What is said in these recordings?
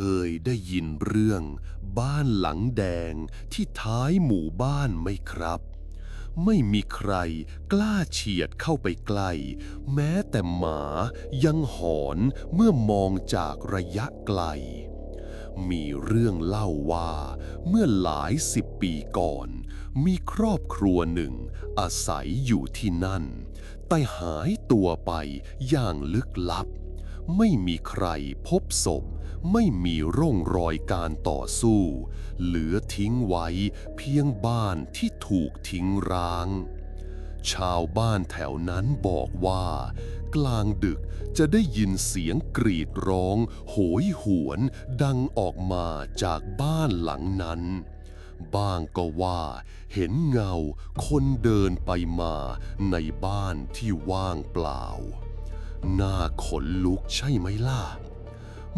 เคยได้ยินเรื่อง บ้านหลังแดงที่ท้ายหมู่บ้านไหมครับ ไม่มีใครกล้าเฉียดเข้าไปใกล้ แม้แต่หมายังหอนเมื่อมองจากระยะไกล มีเรื่องเล่าว่า เมื่อหลายสิบปีก่อน มีครอบครัวหนึ่ง อาศัยอยู่ที่นั่น แต่หายตัวไปอย่างลึกลับ ไม่มีใครพบศพ ไม่มีร่องรอยการต่อสู้ เหลือทิ้งไว้เพียงบ้านที่ถูกทิ้งร้าง ชาวบ้านแถวนั้นบอกว่า กลางดึกจะได้ยินเสียงกรีดร้อง โหยหวนดังออกมาจากบ้านหลังนั้นบ้างก็ว่าเห็นเงาคนเดินไปมาในบ้านที่ว่างเปล่า น่าขนลุกใช่ไหมล่ะ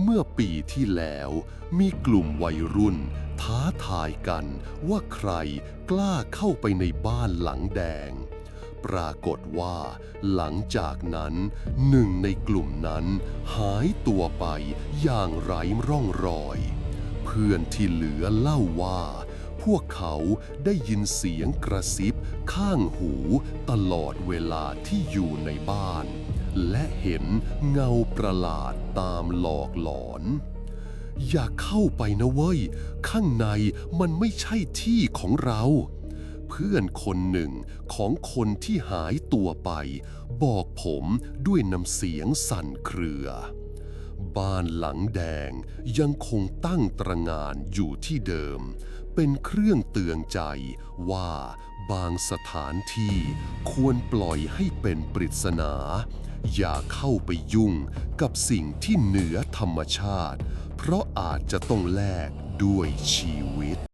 เมื่อปีที่แล้วมีกลุ่มวัยรุ่น ท้าทายกันว่าใครกล้าเข้าไปในบ้านหลังแดง ปรากฏว่าหลังจากนั้นหนึ่งในกลุ่มนั้นหายตัวไปอย่างไร้ร่องรอย เพื่อนที่เหลือเล่าว่าพวกเขาได้ยินเสียงกระซิบข้างหูตลอดเวลาที่อยู่ในบ้าน และเห็นเงาประหลาดตามหลอกหลอน อย่าเข้าไปนะเว้ย ข้างในมันไม่ใช่ที่ของเรา เพื่อนคนหนึ่งของคนที่หายตัวไป บอกผมด้วยน้ำเสียงสั่นเครือ บ้านหลังแดงยังคงตั้งตระงานอยู่ที่เดิม เป็นเครื่องเตือนใจว่าบางสถานที่ควรปล่อยให้เป็นปริศนา อย่าเข้าไปยุ่งกับสิ่งที่เหนือธรรมชาติ เพราะอาจจะต้องแลกด้วยชีวิต